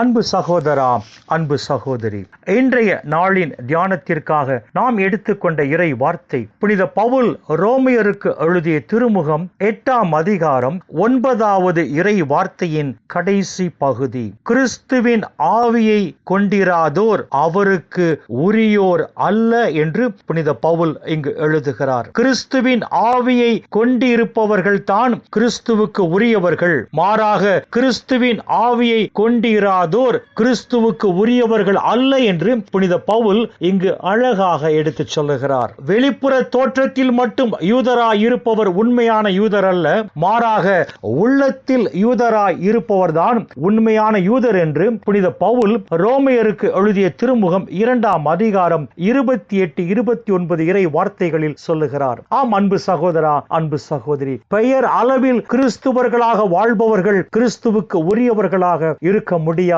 அன்பு சகோதரா அன்பு சகோதரி இன்றைய நாளின் தியானத்திற்காக நாம் எடுத்துக்கொண்ட இறை வார்த்தை புனித பவுல் ரோமியருக்கு எழுதிய திருமுகம் எட்டாம் அதிகாரம் ஒன்பதாவது இறை வார்த்தையின் கடைசி பகுதி. கிறிஸ்துவின் ஆவியை கொண்டிராதோர் அவருக்கு உரியோர் அல்ல என்று புனித பவுல் இங்கு எழுதுகிறார். கிறிஸ்துவின் ஆவியை கொண்டிருப்பவர்கள் தான் கிறிஸ்துவுக்கு உரியவர்கள். மாறாக கிறிஸ்துவின் ஆவியை கொண்டிராதோர் கிறிஸ்துவுக்கு உரியவர்கள் அல்ல என்று புனித பவுல் இங்கு அழகாக எடுத்துச் சொல்லுகிறார். வெளிப்புற தோற்றத்தில் மட்டும் யூதராய் இருப்பவர் உண்மையான யூதர் அல்ல மாறாக உள்ளத்தில் யூதராய் இருப்பவர்தான் உண்மையான யூதர் என்று புனித பவுல் ரோமையருக்கு எழுதிய திருமுகம் இரண்டாம் அதிகாரம் இருபத்தி எட்டு இருபத்தி ஒன்பது இறை வார்த்தைகளில் சொல்லுகிறார். ஆம் அன்பு சகோதரா அன்பு சகோதரி பெயர் அளவில் கிறிஸ்துவர்களாக வாழ்பவர்கள் கிறிஸ்துவுக்கு உரியவர்களாக இருக்க முடியாது.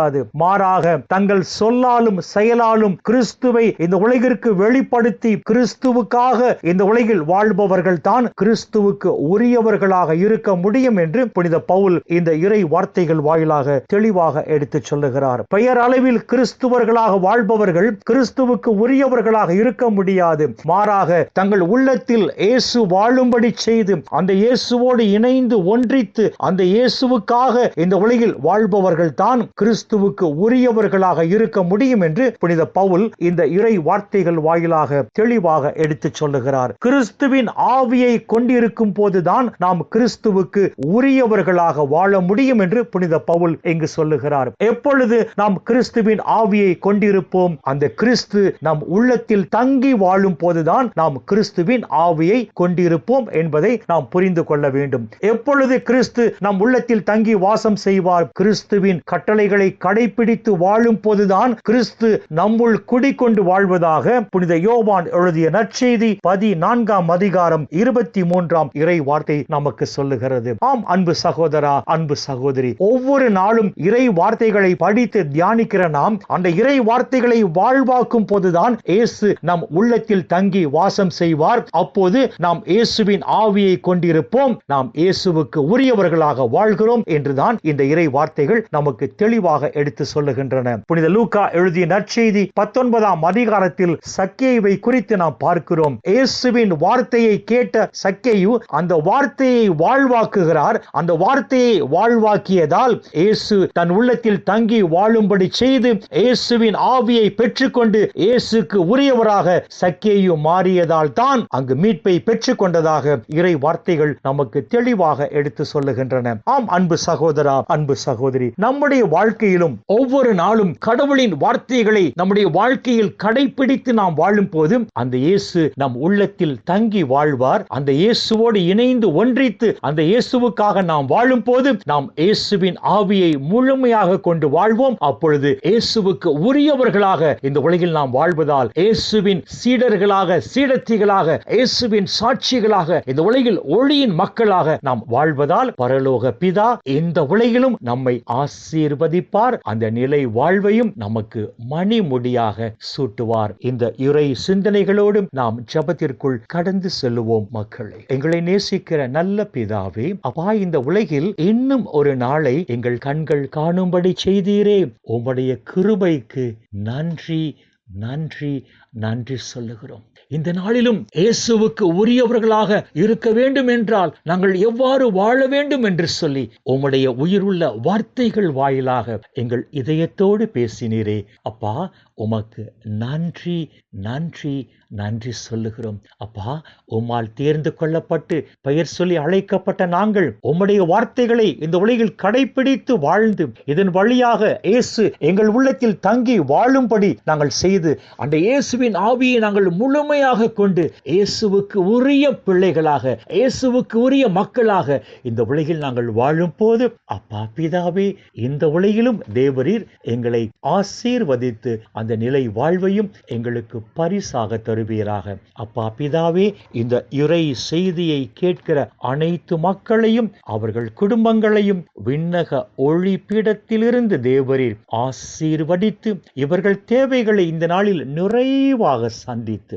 மாறாக தங்கள் சொல்லாலும் செயலாலும் கிறிஸ்துவை இந்த உலகிற்கு வெளிப்படுத்தி கிறிஸ்துவுக்காக இந்த உலகில் வாழ்பவர்கள் தான் கிறிஸ்துவுக்கு உரியவர்களாக இருக்க முடியும் என்று புனித பவுல் இந்த இறை வார்த்தைகள் வாயிலாக தெளிவாக எடுத்துச் சொல்லுகிறார். பெயர் அளவில் கிறிஸ்துவர்களாக வாழ்பவர்கள் கிறிஸ்துவுக்கு உரியவர்களாக இருக்க முடியாது. மாறாக தங்கள் உள்ளத்தில் இயேசு வாழும்படி செய்து அந்த இயேசுவோடு இணைந்து ஒன்றித்து அந்த இயேசுவுக்காக இந்த உலகில் வாழ்பவர்கள் தான் கிறிஸ்து கிறிஸ்துவுக்கு உரியவர்களாக இருக்க முடியும் என்று புனித பவுல் இந்த இறை வார்த்தைகள் வாயிலாக தெளிவாக எடுத்துச் சொல்லுகிறார். கிறிஸ்துவின் ஆவியை கொண்டிருக்கும் போதுதான் நாம் கிறிஸ்துவுக்கு உரியவர்களாக வாழ முடியும் என்று புனித பவுல் இங்கு சொல்லுகிறார். எப்பொழுது நாம் கிறிஸ்துவின் ஆவியை கொண்டிருப்போம் அந்த கிறிஸ்து நம் உள்ளத்தில் தங்கி வாழும் போதுதான் நாம் கிறிஸ்துவின் ஆவியை கொண்டிருப்போம் என்பதை நாம் புரிந்து கொள்ள வேண்டும். எப்பொழுது கிறிஸ்து நம் உள்ளத்தில் தங்கி வாசம் செய்வார் கிறிஸ்துவின் கட்டளைகளை கடைபிடித்து வாழும் போதுதான் கிறிஸ்து நம்முள் குடிக்கொண்டு வாழ்வதாக புனித யோவான் எழுதிய நற்செய்தி பதினான்காம் அதிகாரம் இருபத்தி மூன்றாம் இறை வார்த்தை நமக்கு சொல்லுகிறது. ஆம் அன்பு சகோதரா அன்பு சகோதரி ஒவ்வொரு நாளும் இறை வார்த்தைகளை படித்து தியானிக்கிற நாம் அந்த இறை வார்த்தைகளை வாழ்வாக்கும் போதுதான் இயேசு நம் உள்ளத்தில் தங்கி வாசம் செய்வார். அப்போது நாம் இயேசுவின் ஆவியை கொண்டிருப்போம். நாம் இயேசுவுக்கு உரியவர்களாக வாழ்கிறோம் என்றுதான் இந்த இறை வார்த்தைகள் நமக்கு தெளிவாக எடுத்து சொல்லுகின்றன. புனித லூக்கா எழுதிய நற்செய்தி பத்தொன்பதாம் அதிகாரத்தில் சக்கேயுவை குறித்து நாம் பார்க்கிறோம். இயேசுவின் வார்த்தையை கேட்ட சக்கேயு அந்த வார்த்தையை வாழ்வாக்குகிறார். அந்த வார்த்தையை வாழ்வாக்கியதால் இயேசு தன் உள்ளத்தில் தங்கி வாழும்படி செய்து இயேசுவின் ஆவியை பெற்றுக்கொண்டு இயேசுக்கு உரியவராக சக்கேயு மாறியதால் தான் அங்கு மீட்பை பெற்றுக்கொண்டதாக இறை வார்த்தைகள் நமக்கு தெளிவாக எடுத்து சொல்லுகின்றன. ஆம் அன்பு சகோதரா அன்பு சகோதரி நம்முடைய வாழ்க்கை வாழ்க்கையிலும் ஒவ்வொரு நாளும் கடவுளின் வார்த்தைகளை நம்முடைய வாழ்க்கையில் கடைபிடித்து நாம் வாழும் போது அந்த இயேசு நம் உள்ளத்தில் தங்கி வாழ்வார். அந்த இயேசுவோடு இணைந்து ஒன்றித்து அந்த இயேசுவுக்காக நாம் வாழும் போது நாம் இயேசுவின் ஆவியை முழுமையாக கொண்டு வாழ்வோம். அப்பொழுது இயேசுவுக்கு உரியவர்களாக இந்த உலகில் நாம் வாழ்வதால் இயேசுவின் சீடர்களாக சீடத்திகளாக இயேசுவின் சாட்சிகளாக இந்த உலகில் ஒளியின் மக்களாக நாம் வாழ்வதால் பரலோக பிதா இந்த உலகிலும் நம்மை ஆசீர்வதிப்பார். அந்த நிலை வாழ்வையும் நமக்கு மணிமுடியாக சூட்டுவார். இந்த இறை சிந்தனைகளோடும் நாம் ஜபத்திற்குள் கடந்து செல்லுவோம் மக்களை. எங்களை நேசிக்கிற நல்ல பிதாவே அப்பா இந்த உலகில் இன்னும் ஒரு நாளை எங்கள் கண்கள் காணும்படி செய்தீரே. உம்முடைய கிருபைக்கு நன்றி நன்றி நன்றி சொல்லுகிறோம். இந்த நாளிலும் இயேசுவுக்கு உரியவர்களாக இருக்க வேண்டும் என்றால் நாங்கள் எவ்வாறு வாழ வேண்டும் என்று சொல்லி உம்முடைய உயிருள்ள வார்த்தைகள் வாயிலாக எங்கள் இதயத்தோடு பேசினீரே. அப்பா உமக்கு நன்றி நன்றி நன்றி சொல்லுகிறோம். அப்பா உம்மால் தேர்ந்து கொள்ளப்பட்டு பெயர் சொல்லி அழைக்கப்பட்ட நாங்கள் உம்முடைய வார்த்தைகளை இந்த உலகில் கடைபிடித்து வாழ்ந்து இதன் வழியாக இயேசு எங்கள் உள்ளத்தில் தங்கி வாழும்படி நாங்கள் செய்து அந்த இயேசுவின் ஆவியை நாங்கள் முழுமையாக உண்மையாக கொண்டு இயேசுவுக்கு உரிய பிள்ளைகளாக இயேசுவுக்கு உரிய மக்களாக இந்த உலகில் நாங்கள் வாழும் போது அப்பா பிதாவே இந்த உலகிலும் தேவரீர் எங்களை ஆசீர்வதித்து அந்த நிலை வாழ்வையும் எங்களுக்கு பரிசாக தருவீராக. அப்பா பிதாவே இந்த இறை செய்தியை கேட்கிற அனைத்து மக்களையும் அவர்கள் குடும்பங்களையும் விண்ணக ஒளி பீடத்திலிருந்து தேவரீர் ஆசீர்வதித்து இவர்கள் தேவைகளை இந்த நாளில் நிறைவாக சந்தித்து